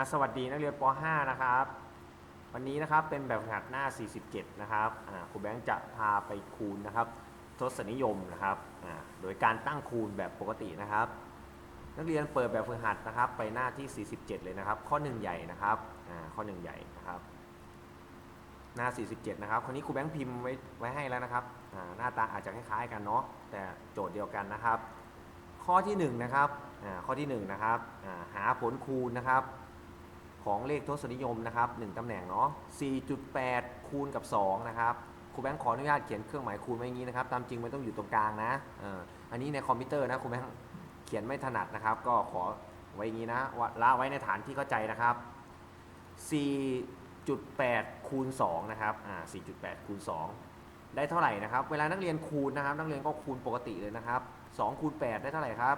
อ่สวัสดีนักเรียนป .5 นะครับ วันนี้นะครับเป็นแบบฝึกหัดหน้า 47 นะครับอ่าครูแบงค์จะพาไปคูณนะครับ ทศนิยมนะครับอ่าโดยการตั้งคูณแบบปกตินะครับ นักเรียนเปิดแบบฝึกหัดนะครับ ไปหน้าที่ 47 เลยนะครับ ข้อ 1 ใหญ่นะครับอ่าข้อ 1 ใหญ่นะครับ หน้า 47 นะครับคนนี้ครูแบงค์พิมพ์ไว้ไว้ให้แล้วนะครับอ่าหน้าตาอาจจะคล้ายๆกันเนาะแต่โจทย์เดียวกันนะครับ ข้อที่ 1 นะครับอ่าข้อที่ 1 นะครับอ่าหาผลคูณนะครับ ของเลขทศนิยมนะครับ1ตำแหน่งเนาะ4.8 คูณกับ 2 นะครับครูแบงค์ขออนุญาตเขียนเครื่องหมายคูณไว้อย่างนี้นะครับ ตามจริงมันต้องอยู่ตรงกลางนะอันนี้ในคอมพิวเตอร์นะครูแบงค์เขียนไม่ถนัดนะครับ ก็ขอไว้อย่างนี้นะว่าละไว้ในฐานที่เข้าใจนะครับ 4.8 คูณ 2 นะครับอ่า4.8 คูณ 2 ได้เท่าไหร่นะครับ เวลานักเรียนคูณนะครับ นักเรียนก็คูณปกติเลยนะครับ 2 คูณ 8 ได้เท่าไหร่ครับ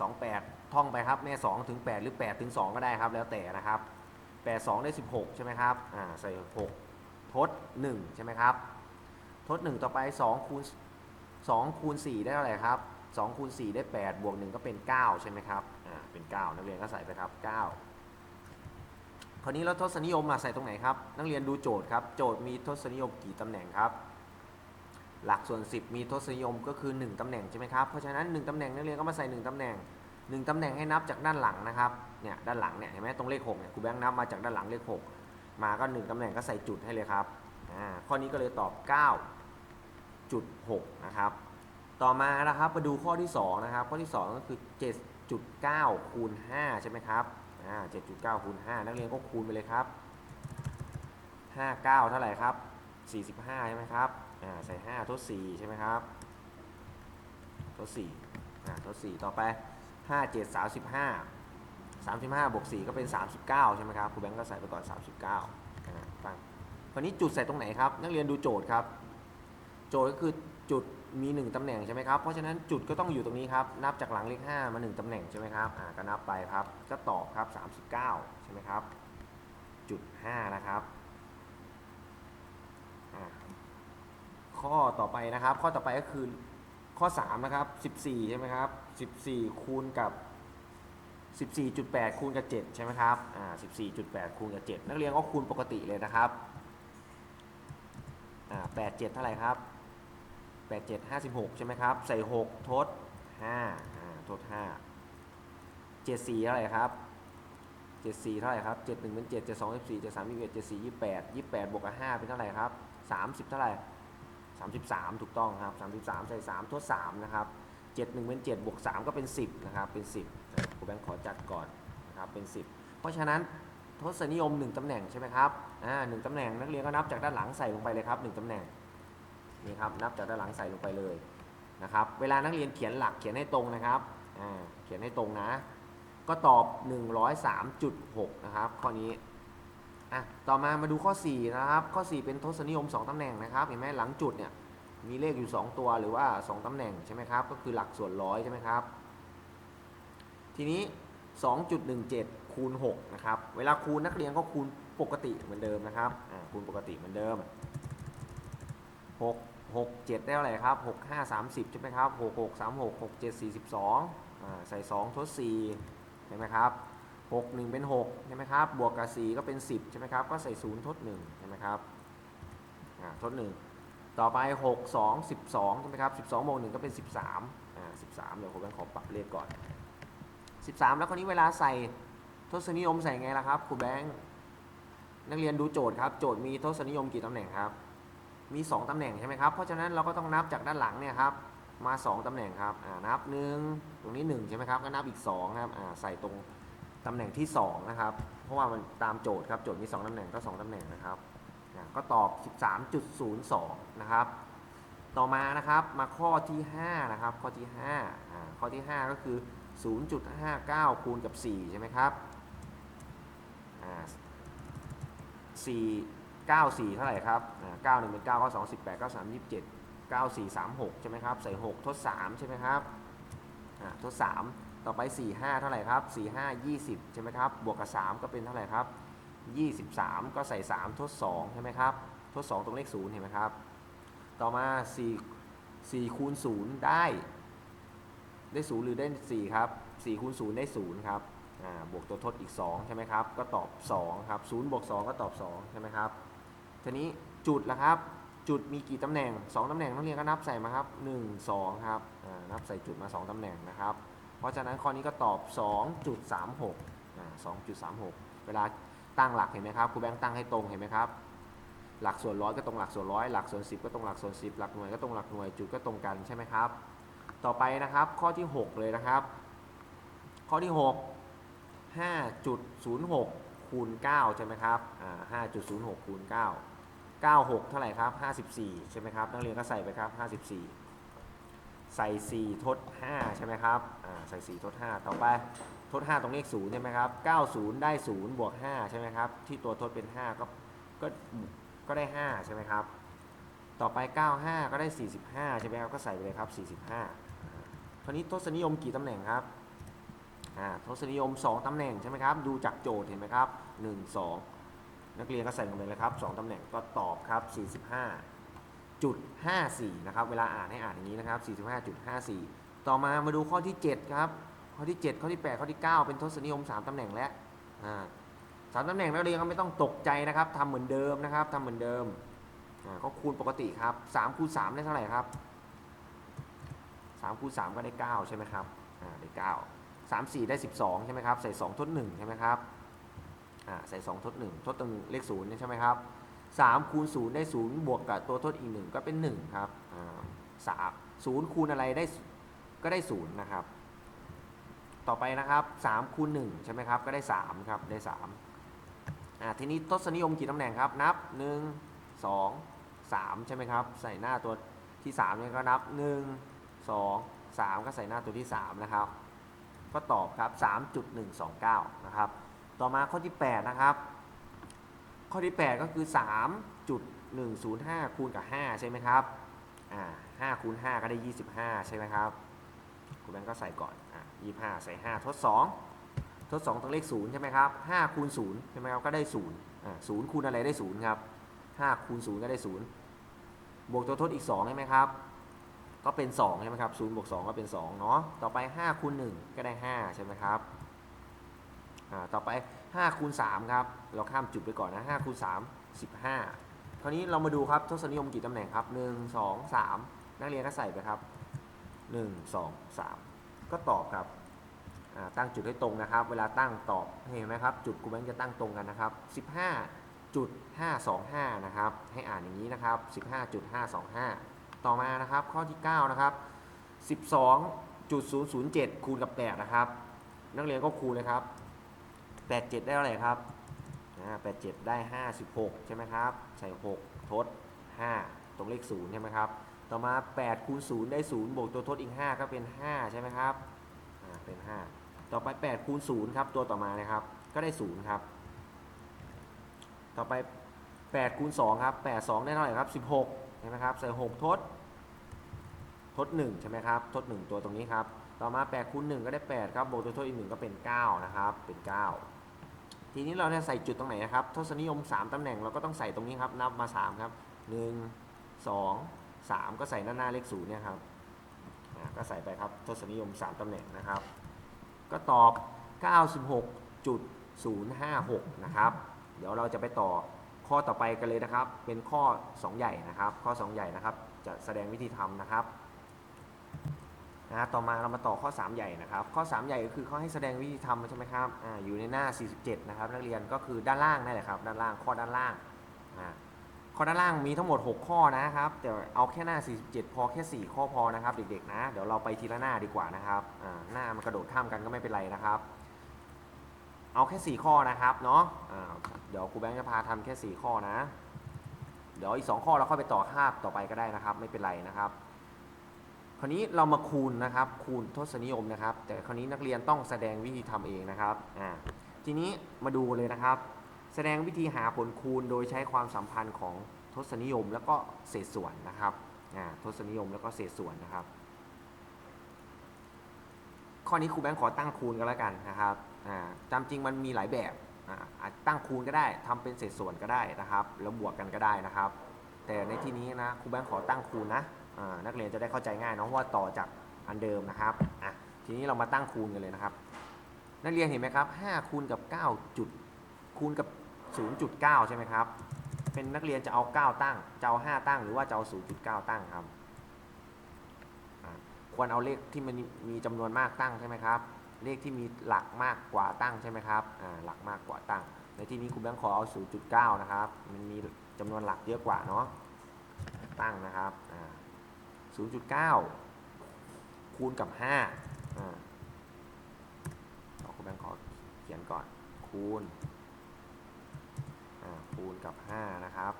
สองแปดท่องไปครับแม่สองถึงแปดหรือแปดถึงสองก็ได้ครับแล้วแต่นะครับแปดสองได้สิบหกใช่ไหมครับอ่าใส่หกทดหนึ่งใช่ไหมครับทดหนึ่งต่อไปสองคูณสองคูณสี่ได้เท่าไหร่ครับสองคูณสี่ได้แปดบวกหนึ่งก็เป็นเก้าใช่ไหมครับอ่าเป็นเก้านักเรียนก็ใส่ไปครับเก้าคราวนี้เราทศนิยมมาใส่ตรงไหนครับ นักเรียนดูโจทย์ครับ โจทย์มีทศนิยมกี่ตำแหน่งครับ หลักส่วน 10 มีทศนิยมก็คือ 1ตำแหน่งใช่ไหมครับ เพราะฉะนั้น 1ตำแหน่งนักเรียนก็มาใส่ 1ตำแหน่ง 1ตำแหน่งให้นับจากด้านหลังนะครับ เนี่ยด้านหลังเนี่ยเห็นไหมตรงเลข6เนี่ยครูแบงค์นับมาจากด้านหลังเลข 6 มาก็ 1ตำแหน่งก็ใส่จุดให้เลยครับ อ่า ข้อนี้ก็เลยตอบ 9.6 นะครับ ต่อมานะครับมาดูข้อที่2นะครับ ข้อที่ 2 ก็คือ 7.9คูณ5ใช่ไหมครับ อ่า 7.9คูณ5นักเรียนก็คูณไปเลยครับ 59 เท่าไหร่ครับ 45 ใช่ไหมครับ อ่าใส่ 5 ทด 4 ใช่ไหมครับ ทด4อ่าทด 4 ต่อไป 5 7 35 35บวก4ก็เป็น 39 ใช่ไหมครับครูแบงก์ก็ใส่ไปก่อน 39อ่าฟังคราวนี้จุดใส่ตรงไหนครับ นักเรียนดูโจทย์ครับ โจทย์ก็คือจุดมี 1ตำแหน่งใช่ไหมครับ เพราะฉะนั้นจุดก็ต้องอยู่ตรงนี้ครับ นับจากหลังเลข5มา 1ตำแหน่งใช่ไหมครับอ่าก็นับไปครับ ก็ตอบครับ 39 ใช่ไหมครับ จุด 5 นะครับอ่า ข้อต่อไปนะครับ ข้อต่อไปก็คือข้อ3นะครับ14ใช่ไหมครับ14 คูณกับ 14.8 คูณกับ 7 ใช่ไหมครับอ่า14.8 คูณกับ 7 นักเรียนก็คูณปกติเลยนะครับอ่า87 เท่าไหร่ครับ 87 56 ใช่ไหมครับ ใส่ 6 ทด 5อ่าทด 5 74 เท่าไหร่ครับ74 เท่าไหร่ครับ 71เป็น7 72 14 73 21 74 28 28บวกกับ5เป็นเท่าไหร่ครับ 30 เท่าไหร่ 33 ถูกต้องครับ 33 ใส่ 3 ทด 3 นะครับ 7 1 เป็น 7 บวก 3 ก็เป็น 10 นะครับ เป็น 10ครูแบงค์ขอจัดก่อนนะครับ เป็น 10 เพราะฉะนั้นทศนิยม 1 ตำแหน่งใช่ไหมครับอ่าหนึ่งตำแหน่งนักเรียนก็นับจากด้านหลังใส่ลงไปเลยครับ 1 ตำแหน่ง นี่ครับ นับจากด้านหลังใส่ลงไปเลยนะครับ เวลานักเรียนเขียนหลักเขียนให้ตรงนะครับอ่าเขียนให้ตรงนะ ก็ตอบ 103.6 นะครับ ข้อนี้ อะต่อมามาดูข้อ 4 นะครับ ข้อ 4 เป็นทศนิยม 2 ตำแหน่งนะครับ เห็นไหมหลังจุดเนี่ยมีเลขอยู่ 2 ตัวหรือว่า 2 ตำแหน่งใช่ไหมครับ ก็คือหลักส่วนร้อยใช่ไหมครับ ทีนี้ 2.17 คูณ 6 นะครับ เวลาคูณนักเรียนก็คูณปกติเหมือนเดิมนะครับอ่าคูณปกติเหมือนเดิม 6 6 7 ได้เท่าไหร่ครับ 6 5 30 ใช่ไหมครับ 6 6 3 6 6 7 42อ่าใส่ 2 ทด4ใช่ไหมครับ 6 1 เป็น6ใช่ไหมครับ บวกกับ 4 ก็เป็น 10 ใช่ไหมครับ ก็ใส่ 0 ทด 1 ใช่ไหมครับอ่าทด 1 ต่อไป 6 2 12 ใช่ไหมครับ 12บวก1ก็เป็น 13อ่า13 เดี๋ยวผมต้องขอปรับเลขก่อน 13 แล้วคราวนี้เวลาใส่ทศนิยมใส่ไงล่ะครับครูแบงค์นักเรียนดูโจทย์ครับ โจทย์มีทศนิยมกี่ตำแหน่งครับ มี 2ตำแหน่งใช่ไหมครับ เพราะฉะนั้นเราก็ต้องนับจากด้านหลังเนี่ยครับ มา 2ตำแหน่งครับอ่านับ 1 ตรงนี้ 1 ใช่ไหมครับ ก็นับอีก2ครับอ่าใส่ตรง ตำแหน่งที่ 2 นะครับ เพราะว่ามันตามโจทย์ครับ โจทย์มี 2ตำแหน่งก็ 2ตำแหน่งนะครับก็ตอบ 13.02 นะครับ ต่อมานะครับมาข้อที่ 5 นะครับ ข้อที่5อ่าข้อที่ 5 ก็คือ 0.59 คูณกับ 4 ใช่ไหมครับอ่า4 9 4 เท่าไหร่ครับอ่า9 1เป็น9ก็2 18 9 3 27 9 4 3 6 ใช่ไหมครับ ใส่ 6 ทด 3 ใช่ไหมครับอ่าทด 3 ต่อไป 4 5 เท่าไหร่ครับ 4 5 20 ใช่ไหมครับ บวกกับ 3 ก็เป็นเท่าไหร่ครับ 23 ก็ใส่ 3 ทด 2 ใช่ไหมครับ ทด 2 ตรงเลข 0 เห็นไหมครับ ต่อมา 4 4คูณ0ได้ ได้ 0 หรือได้ 4 ครับ 4คูณ0ได้ 0 ครับ บวกตัวทดอีก 2 ใช่ไหมครับ ก็ตอบ 2 ครับ 0 บวก 2 ก็ตอบ 2 ใช่ไหมครับ ทีนี้จุดละครับ จุดมีกี่ตำแหน่ง 2ตำแหน่งนักเรียนก็นับใส่มาครับ 1 2 ครับนับใส่จุดมา 2ตำแหน่งนะครับ เพราะฉะนั้นข้อนี้ก็ตอบ 2.36 2.36 เวลาตั้งหลักเห็นไหมครับครูแบงค์ตั้งให้ตรงเห็นไหมครับ หลักส่วนร้อยก็ตรงหลักส่วนร้อยหลักส่วน 10 ก็ตรงหลักส่วน 10 หลักหน่วยก็ตรงหลักหน่วยจุดก็ตรงกันใช่ไหมครับ ต่อไปนะครับข้อที่ 6 เลยนะครับ ข้อที่ 6 5.06คูณ9ใช่ไหมครับอ่า5.06คูณ9 96 เท่าไหร่ครับ 54 ใช่ไหมครับ นักเรียนก็ใส่ไปครับ 54 ใส่ 4 ทด 5 ใช่ไหมครับอ่าใส่ 4 ทด 5 ต่อไป ทด 5 ตรงเลข0ใช่ไหมครับ 90 ได้ 0 บวก 5 ใช่ไหมครับ ที่ตัวทดเป็น 5 ก็ ก็ ก็ได้ 5 ใช่ไหมครับ ต่อไป 95 ก็ได้ 45 ใช่ไหมครับ ก็ใส่ไปเลยครับ 45คราวนี้ทศนิยมกี่ตำแหน่งครับอ่าทศนิยม 2 ตำแหน่งใช่ไหมครับ ดูจากโจทย์เห็นไหมครับ 1 2 นักเรียนก็ใส่ลงไปเลยครับ 2 ตำแหน่งก็ตอบครับ 45 จุด54 นะครับ เวลาอ่านให้อ่านอย่างนี้นะครับ 45.54 ต่อมามาดูข้อที่ 7 ครับ ข้อที่ 7 ข้อที่ 8 ข้อที่ 9 เป็นทศนิยม 3 ตำแหน่งแล้วสามตำแหน่งนักเรียนก็ไม่ต้องตกใจนะครับทำเหมือนเดิมนะครับทำเหมือนเดิมก็คูณปกติครับ3คูณ3ได้เท่าไหร่ครับ3คูณ3ก็ได้ 9 ใช่ไหมครับอ่าได้ 9 3 4 ได้ 12 ใช่ไหมครับ ใส่ 2 ทด 1 ใช่ไหมครับใส่ 2 ทด 1 ทดตัวหนึ่งเลข0ใช่ไหมครับ 3คูณ0ได้0บวกกับตัวทดอีก 1 ก็เป็น 1 ครับสามศูนย์คูณอะไรได้ก็ได้ 0 นะครับ ต่อไปนะครับ3คูณ1ใช่ไหมครับ ก็ได้ 3 ครับ ได้3อ่าทีนี้ทศนิยมกี่ตำแหน่งครับ นับ 1 2 3 ใช่ไหมครับ ใส่หน้าตัวที่3เนี่ยก็นับ 1 2 3 ก็ใส่หน้าตัวที่ 3 นะครับ ก็ตอบครับ 3.129 นะครับ ต่อมาข้อที่ 8 นะครับ ข้อที่ 8 ก็คือ 3.105 คูณกับ 5 ใช่ไหมครับอ่า5คูณ 5 ก็ได้ 25 ใช่ไหมครับคุณแบงค์ก็ใส่ก่อนอ่า25 ใส่ 5 ทด 2 ทด 2ต้องเลข 0 ใช่ไหมครับ5คูณ0ใช่ไหมครับก็ได้0อ่า0คูณอะไรได้ 0 ครับ 5 คูณ 0 ก็ได้ 0 บวกตัวทดอีก 2 ใช่ไหมครับ ก็เป็น 2 ใช่ไหมครับ0บวก2ก็เป็น 2 เนาะต่อไป 5 คูณ 1 ก็ได้ 5 ใช่ไหมครับ อ่าต่อไป5คูณ3ครับ เราข้ามจุดไปก่อนนะ5คูณ3 15 คราวนี้เรามาดูครับทศนิยมกี่ตำแหน่งครับ 1 2 3 นักเรียนก็ใส่ไปครับ 1 2 3 ก็ตอบครับตั้งจุดให้ตรงนะครับ เวลาตั้งตอบเห็นไหมครับ จุดกูแบงค์จะตั้งตรงกันนะครับ 15จุด525 นะครับ ให้อ่านอย่างนี้นะครับ 15.525 ต่อมานะครับ ข้อที่ 9 นะครับ 12.007 คูณกับ 8 นะครับ นักเรียนก็คูณเลยครับ 87 ได้เท่าไหร่ครับ87 ได้ 56 ใช่ไหมครับ ใส่ 6 ทด 5 ตรงเลข 0 ใช่ไหมครับ ต่อมา 8 คูณ 0 ได้ 0 บวกตัวทดอีก 5 ก็เป็น 5 ใช่ไหมครับ อ่า เป็น 5 ต่อไป 8 คูณ 0 ครับ ตัวต่อมานะครับ ก็ได้ 0 ครับ ต่อไป 8 คูณ 2 ครับ 8 2 ได้เท่าไหร่ครับ 16 ใช่ไหมครับ ใส่ 6 ทด ทด 1 ใช่ไหมครับ ทด 1 ตัวตรงนี้ครับ ต่อมา 8 คูณ 1 ก็ได้ 8 ครับ บวกตัวทดอีก 1 ก็เป็น 9 นะครับ เป็น 9 ทีนี้เราจะใส่จุดตรงไหนนะครับ ทศนิยม 3ตำแหน่งเราก็ต้องใส่ตรงนี้ครับ นับมา 3 ครับ 1 2 3 ก็ใส่หน้าหน้าเลข0เนี่ยครับ ก็ใส่ไปครับ ทศนิยม 3ตำแหน่งนะครับ ก็ตอบ 96.056 นะครับ เดี๋ยวเราจะไปต่อข้อต่อไปกันเลยนะครับ เป็นข้อ 2 ใหญ่นะครับ ข้อ 2 ใหญ่นะครับ จะแสดงวิธีทำนะครับ นะต่อมาเรามาต่อข้อ 3 ใหญ่นะครับ ข้อ 3 ใหญ่ก็คือข้อให้แสดงวิธีทำใช่ไหมครับอ่าอยู่ในหน้า 47 นะครับ นักเรียนก็คือด้านล่างนั่นแหละครับ ด้านล่างข้อด้านล่างอ่าข้อด้านล่างมีทั้งหมด 6 ข้อนะครับแต่เอาแค่หน้า 47 พอแค่ 4 ข้อพอนะครับ เด็กๆนะเดี๋ยวเราไปทีละหน้าดีกว่านะครับอ่าหน้ามันกระโดดข้ามกันก็ไม่เป็นไรนะครับ เอาแค่ 4 ข้อนะครับเนาะอ่าเดี๋ยวครูแบงค์จะพาทำแค่ 4 ข้อนะ เดี๋ยวอีก 2 ข้อเราค่อยไปต่อคาบต่อไปก็ได้นะครับ ไม่เป็นไรนะครับ คราวนี้เรามาคูณนะครับ คูณทศนิยมนะครับ แต่คราวนี้นักเรียนต้องแสดงวิธีทำเองนะครับอ่าทีนี้มาดูเลยนะครับ แสดงวิธีหาผลคูณโดยใช้ความสัมพันธ์ของทศนิยมแล้วก็เศษส่วนนะครับอ่าทศนิยมแล้วก็เศษส่วนนะครับ ข้อนี้ครูแบงค์ขอตั้งคูณกันแล้วกันนะครับอ่าตามจริงมันมีหลายแบบอ่าจตั้งคูณก็ได้ทำเป็นเศษส่วนก็ได้นะครับ แล้วบวกกันก็ได้นะครับ แต่ในที่นี้นะครูแบงค์ขอตั้งคูณนะ นักเรียนจะได้เข้าใจง่ายเนาะว่าต่อจากอันเดิมนะครับอะทีนี้เรามาตั้งคูณกันเลยนะครับ นักเรียนเห็นไหมครับ5คูณกับ9จุดคูณกับ 0.9 ใช่ไหมครับ เป็นนักเรียนจะเอา 9 ตั้ง จะเอา 5 ตั้ง หรือว่าจะเอา 0.9 ตั้งครับ ควรเอาเลขที่มันมีจำนวนมากตั้งใช่ไหมครับ เลขที่มีหลักมากกว่าตั้งใช่ไหมครับหลักมากกว่าตั้ง ในที่นี้ครูแบงค์ขอเอา 0.9 นะครับ มันมีจำนวนหลักเยอะกว่าเนาะ ตั้งนะครับ 0.9 คูณกับ5อ่าครูแบงค์ขอเขียนก่อน คูณคูณกับ 5 นะครับ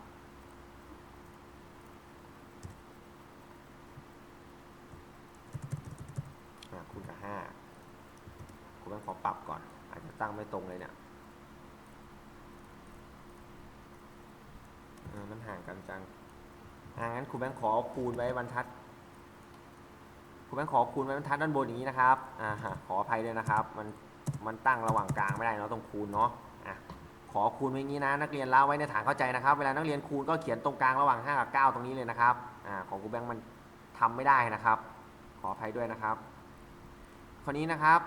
คูณกับ 5ครูแบงค์ขอปรับก่อน อาจจะตั้งไม่ตรงเลยเนี่ยมันห่างกันจังงั้นครูแบงค์ขอคูณไว้บรรทัด ครูแบงค์ขอคูณไว้บรรทัดด้านบนอย่างนี้นะครับอ่าฮะขออภัยด้วยนะครับ มันมันตั้งระหว่างกลางไม่ได้เนาะต้องคูณเนาะอะขอคูณไว้อย่างนี้นะ นักเรียนเล่าไว้ในฐานเข้าใจนะครับ เวลานักเรียนคูณก็เขียนตรงกลางระหว่าง 5 กับ 9 ตรงนี้เลยนะครับอ่าของครูแบงค์มันทำไม่ได้นะครับ ขออภัยด้วยนะครับ คราวนี้นะครับ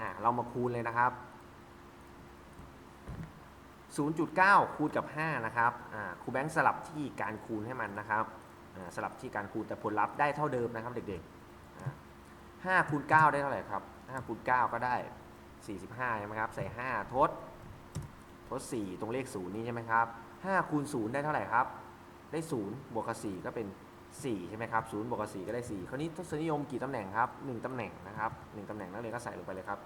อ่าเรามาคูณเลยนะครับ 0.9 คูณกับ 5 นะครับอ่าครูแบงค์สลับที่การคูณให้มันนะครับอ่าสลับที่การคูณแต่ผลลัพธ์ได้เท่าเดิมนะครับเด็กๆ 5คูณ9ได้เท่าไหร่ครับ5คูณ9ก็ได้ 45ใช่ไหมครับ ใส่ 5 ทด ทด 4 ตรงเลข 0 นี้ใช่ไหมครับ5คูณ0ได้เท่าไหร่ครับ ได้ 0 บวกกับ 4 ก็เป็น 4 ใช่ไหมครับ0บวกกับ 4 ก็ได้ 4 คราวนี้ทศนิยมกี่ตำแหน่งครับ 1ตำแหน่งนะครับ 1ตำแหน่งนักเรียนก็ใส่ลงไปเลยครับ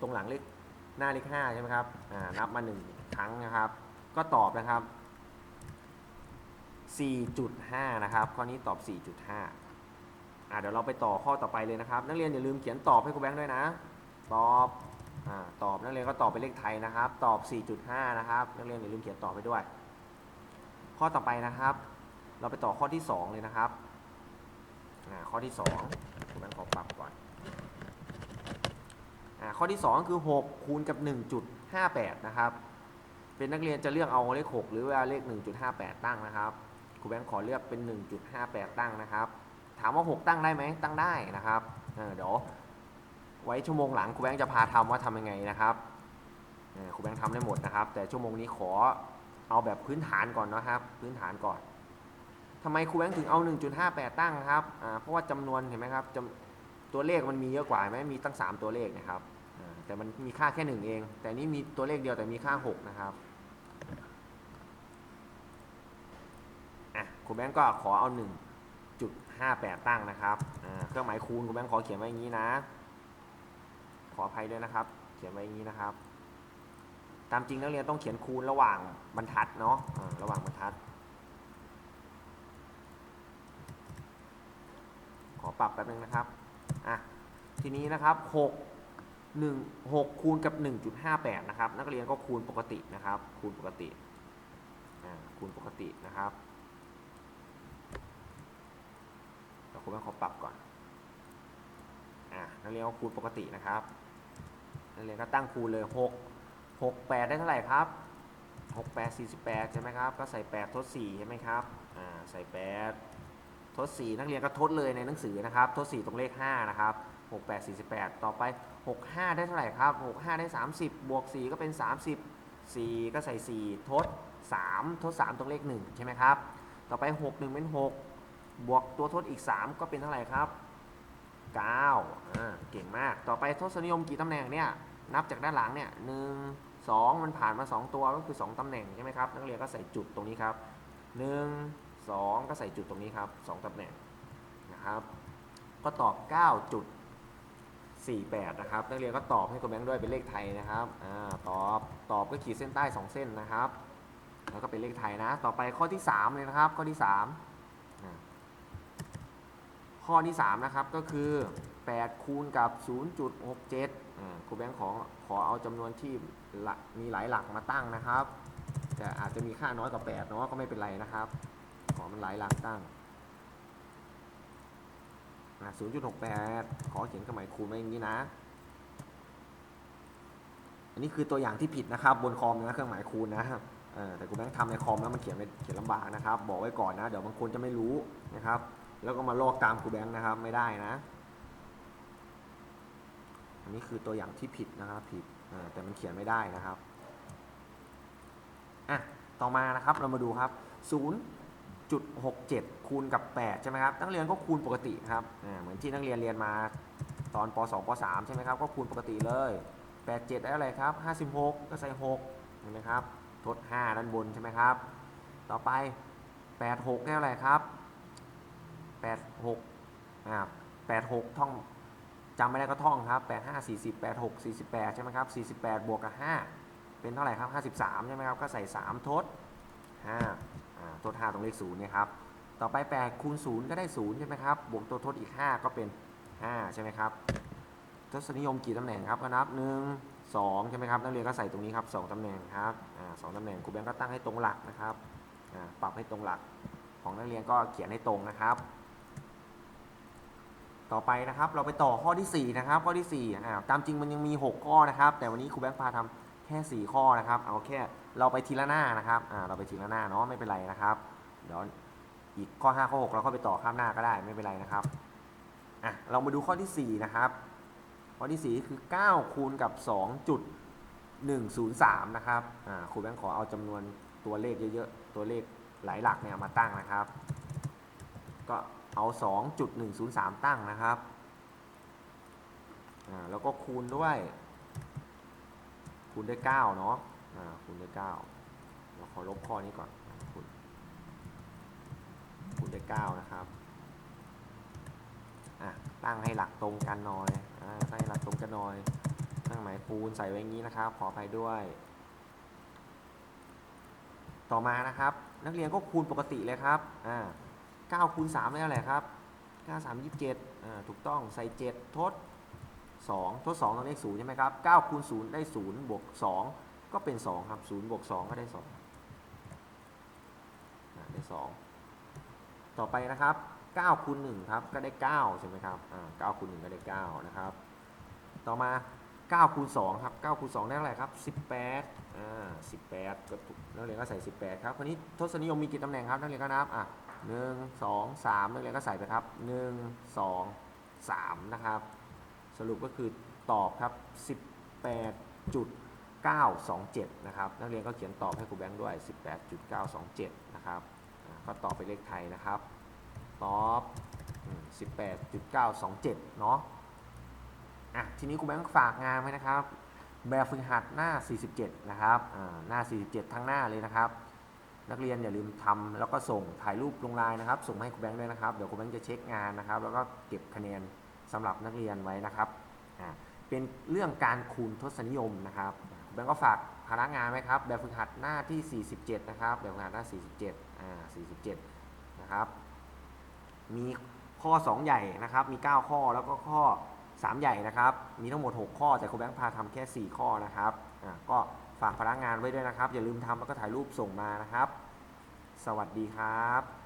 ตรงหลังเลขหน้าเลข5ใช่ไหมครับอ่านับมา 1 ครั้งนะครับ ก็ตอบนะครับ4.5 นะครับ ข้อนี้ตอบ 4.5 อ่าเดี๋ยวเราไปต่อข้อต่อไปเลยนะครับ นักเรียนอย่าลืมเขียนตอบให้ครูแบงค์ด้วยนะ ตอบอ่าตอบนักเรียนก็ตอบเป็นเลขไทยนะครับ ตอบ 4.5 นะครับนักเรียนอย่าลืมเขียนตอบไปด้วย ข้อต่อไปนะครับ เราไปต่อข้อที่ 2 เลยนะครับอ่าข้อที่2ครูแบงค์ขอปรับก่อนอ่าข้อที่ 2 คือ 6 คูณกับ 1.58 นะครับ เป็นนักเรียนจะเลือกเอาเลข 6 หรือว่าเลข 1.58 ตั้งนะครับครูแบงค์ขอเลือกเป็น 1.58 ตั้งนะครับ ถามว่า 6 ตั้งได้ไหมตั้งได้นะครับเเดี๋ยวไว้ชั่วโมงหลังครูแบงค์จะพาทำว่าทำยังไงนะครับครูแบงค์ทำได้หมดนะครับ แต่ชั่วโมงนี้ขอเอาแบบพื้นฐานก่อนนะครับ พื้นฐานก่อนทำไมครูแบงค์ถึงเอา 1.58 ตั้งครับเพราะว่าจำนวนเห็นไหมครับตัวเลขมันมีเยอะกว่าไหมมีตั้ง 3 ตัวเลขนะครับแต่มันมีค่าแค่หนึ่งเอง แต่นี่มีตัวเลขเดียวแต่มีค่า 6 นะครับครูแบงค์ก็ขอเอา 1.58ตั้งนะครับเครื่องหมายคูณครูแบงค์ขอเขียนไว้อย่างนี้นะ ขออภัยด้วยนะครับ เขียนไว้อย่างนี้นะครับ ตามจริงนักเรียนต้องเขียนคูณระหว่างบรรทัดเนาะอ่าระหว่างบรรทัด ขอปรับแป๊บนึงนะครับอะทีนี้นะครับ6 1 6คูณกับ1.58นะครับ นักเรียนก็คูณปกตินะครับ คูณปกติอ่าคูณปกตินะครับเดี๋ยว คุณแม่ขอปรับก่อนอ่านักเรียนก็คูณปกตินะครับนักเรียนก็ตั้งคูณเลย 6 6 8 ได้เท่าไหร่ครับ 6 8 48 ใช่ไหมครับ ก็ใส่ 8 ทด 4 ใช่ไหมครับ อ่า ใส่ 8 ทด 4 นักเรียนก็ทดเลยในหนังสือนะครับ ทด 4 ตรงเลข 5 นะครับ 6 8 48 ต่อไป 6 5 ได้เท่าไหร่ครับ 6 5 ได้ 30 บวก 4 ก็เป็น 30 4 ก็ใส่ 4 ทด 3 ทด 3 ตรงเลข 1 ใช่ไหมครับ ต่อไป 6 1 เป็น 6 บวกตัวทดอีก 3 ก็เป็นเท่าไหร่ครับ9อ่าเก่งมาก ต่อไปทศนิยมกี่ตำแหน่งเนี่ย นับจากด้านหลังเนี่ยหนึ่งสองมันผ่านมา 2 ตัวก็คือ 2 ตำแหน่งใช่ไหมครับ นักเรียนก็ใส่จุดตรงนี้ครับหนึ่งสองก็ใส่จุดตรงนี้ครับสองตำแหน่งนะครับ ก็ตอบ9.48 นะครับ นักเรียนก็ตอบให้คุณแบงค์ด้วยเป็นเลขไทยนะครับอ่าตอบ ตอบก็ขีดเส้นใต้ 2 เส้นนะครับ แล้วก็เป็นเลขไทยนะ ต่อไปข้อที่ 3 เลยนะครับ ข้อที่3า ข้อที่ 3 นะครับ ก็คือ 8 คูณกับ 0.67อครูแบงค์ขอขอเอาจำนวนที่มีหลายหลักมาตั้งนะครับ แต่อาจจะมีค่าน้อยกว่า8เนาะก็ไม่เป็นไรนะครับ ขอมันหลายหลักตั้ง 0.68 ขอเขียนเครื่องหมายคูณไว้อย่างนี้นะ อันนี้คือตัวอย่างที่ผิดนะครับ บนคอมนะเครื่องหมายคูณนะครับแต่กูแบงค์ทำในคอมแล้วมันเขียนเขียนลำบากนะครับ บอกไว้ก่อนนะ เดี๋ยวบางคนจะไม่รู้นะครับ แล้วก็มาลอกตามครูแบงค์นะครับ ไม่ได้นะ อันนี้คือตัวอย่างที่ผิดนะครับ ผิดแต่มันเขียนไม่ได้นะครับอะต่อมานะครับเรามาดูครับ 0.67 คูณกับ 8 ใช่ไหมครับนักเรียนก็คูณปกติครับอ่าเหมือนที่นักเรียนเรียนมาตอนป .2 ป .3 ใช่ไหมครับ ก็คูณปกติเลย 87 ได้อะไรครับ 56 ก็ใส่ 6 เห็นไหมครับ ทด 5 ด้านบนใช่ไหมครับ ต่อไป 86 ได้อะไรครับ 86อ่า86ท่องจำไม่ได้ก็ท่องครับ85 40 86 48ใช่ไหมครับ48บวกกับ5เป็นเท่าไหร่ครับ53ใช่ไหมครับ ก็ใส่3ทด5อ่าทด5ตรงเลข0เนี่ยครับ ต่อไป8คูณ0ก็ได้0ใช่ไหมครับ บวกตัวทดอีก5ก็เป็น5ใช่ไหมครับ ทศนิยมกี่ตำแหน่งครับก็นับ1 2ใช่ไหมครับ นักเรียนก็ใส่ตรงนี้ครับ2ตำแหน่งครับสองตำแหน่งครูแบงค์ก็ตั้งให้ตรงหลักนะครับ ปรับให้ตรงหลักของนักเรียนก็เขียนให้ตรงนะครับ ต่อไปนะครับ เราไปต่อข้อที่4นะครับข้อที่4อ่าตามจริงมันยังมี 6 ข้อนะครับ แต่วันนี้ครูแบงค์พาทำแค่ 4 ข้อนะครับ เอาแค่เราไปทีละหน้านะครับอ่าเราไปทีละหน้าเนาะไม่เป็นไรนะครับเดี๋ยวอีกข้อ 5 ข้อ 6 เราก็ไปต่อข้ามหน้าก็ได้ไม่เป็นไรนะครับอะเรามาดูข้อที่ 4 นะครับ ข้อที่ 4 คือ 9 คูณกับ 2.103 นะครับอ่าครูแบงค์ขอเอาจำนวนตัวเลขเยอะๆ ตัวเลขหลายหลักเนี่ยมาตั้งนะครับ ก็ เอา 2.103 ตั้งนะครับ แล้วก็คูณด้วย คูณด้วย9เนาะคูณด้วย9เราขอลบข้อนี้ก่อน คูณคูณด้วย9นะครับ ตั้งให้หลักตรงกันหน่อยอตั้งให้หลักตรงกันหน่อย ตั้งหมายคูณใส่ไว้อย่างนี้นะครับ ขออภัยด้วย ต่อมานะครับ นักเรียนก็คูณปกติเลยครับ อ่า 9คูณ3ได้เท่าไหร่ครับ9 3 27อ่าถูกต้องใส่ 7 ทด 2 ทด 2ต้องเลข0ใช่ไหมครับ9คูณ0ได้0บวก2ก็เป็น 2 ครับ0บวก2ก็ได้2อ่าได้ 2 ต่อไปนะครับ9คูณ1ครับก็ได้ 9 ใช่ไหมครับอ่า9คูณ1ก็ได้ 9 นะครับ ต่อมา 9คูณ2ครับ9คูณ2ได้เท่าไหร่ครับ18อ่า18ก็ถูกนักเรียนก็ใส่ 18 ครับคราวนี้ทศนิยมมีกี่ตำแหน่งครับนักเรียนก็นับอะ1 2 3นักเรียนก็ใส่ไปครับ 1 2 3 นะครับ สรุปก็คือตอบครับ 18.927 นะครับ นักเรียนก็เขียนตอบให้ครูแบงค์ด้วย 18.927 นะครับ ก็ตอบไปนเลขไทยนะครับ ตอบ 18.927 เนาะ อะทีนี้ครูแบงค์ฝากงานไว้นะครับ แบบฝึกหัดหน้า 47 นะครับอ่าหน้า 47 ทั้งหน้าเลยนะครับ นักเรียนอย่าลืมทำแล้วก็ส่งถ่ายรูปลงไลน์นะครับ ส่งมาให้ครูแบงค์ด้วยนะครับ เดี๋ยวครูแบงค์จะเช็คงานนะครับ แล้วก็เก็บคะแนนสำหรับนักเรียนไว้นะครับอ่าเป็นเรื่องการคูณทศนิยมนะครับครูแบงค์ก็ฝากพนักงานไว้ครับ แบบฝึกหัดหน้าที่ 47 นะครับแบบฝึกหัดหน้า 47 อ่า 47 นะครับ มีข้อ 2 ใหญ่นะครับ มี 9 ข้อแล้วก็ข้อ 3 ใหญ่นะครับ มีทั้งหมด 6 ข้อ แต่คุณแบงค์พาทำแค่ 4 ข้อนะครับอ่าก็ฝากพนักงานไว้ด้วยนะครับ อย่าลืมทำแล้วก็ถ่ายรูปส่งมานะครับ สวัสดีครับ